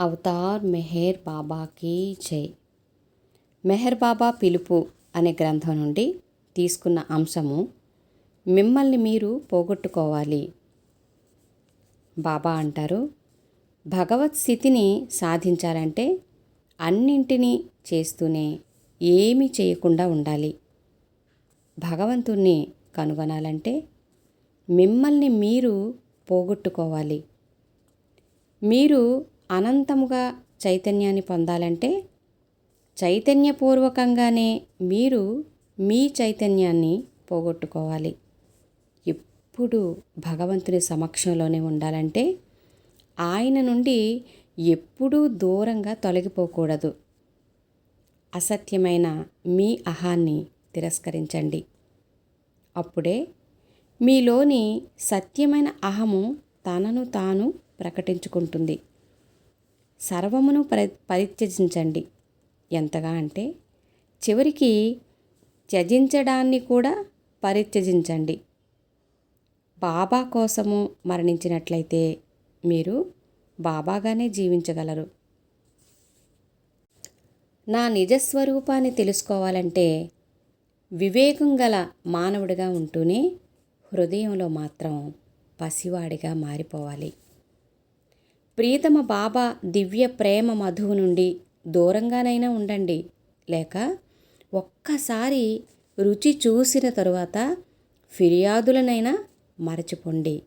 Avatar Meher బాబాకి జై. మెహర్ బాబా పిలుపు అనే గ్రంథం నుండి తీసుకున్న అంశము మిమ్మల్ని మీరు పోగొట్టుకోవాలి. బాబా అంటారు భగవత్ స్థితిని సాధించాలంటే అన్నింటినీ చేస్తూనే ఏమీ చేయకుండా ఉండాలి. భగవంతుణ్ణి కనుగొనాలంటే మిమ్మల్ని మీరు పోగొట్టుకోవాలి. మీరు అనంతముగా చైతన్యాన్ని పొందాలంటే చైతన్యపూర్వకంగానే మీరు మీ చైతన్యాన్ని పోగొట్టుకోవాలి. ఎప్పుడు భగవంతుని సమక్షంలోనే ఉండాలంటే ఆయన నుండి ఎప్పుడూ దూరంగా తొలగిపోకూడదు. అసత్యమైన మీ అహాన్ని తిరస్కరించండి. అప్పుడే మీలోని సత్యమైన అహము తనను తాను ప్రకటించుకుంటుంది. సర్వమును పరి పరిత్యజించండి. ఎంతగా అంటే చివరికి త్యజించడాన్ని కూడా పరిత్యజించండి. బాబా కోసము మరణించినట్లయితే మీరు బాబాగానే జీవించగలరు. నా నిజస్వరూపాన్ని తెలుసుకోవాలంటే వివేకం గల మానవుడిగా ఉంటూనే హృదయంలో మాత్రం పసివాడిగా మారిపోవాలి. ప్రీతమ బాబా దివ్య ప్రేమ మధువు నుండి దూరంగానైనా ఉండండి. లేక ఒక్కసారి రుచి చూసిన తరువాత ఫిర్యాదులనైనా మరచిపోండి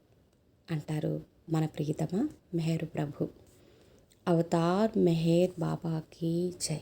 అంటారు మన ప్రీతమ మెహరు ప్రభు. అవతార్ మెహర్ బాబాకి జై.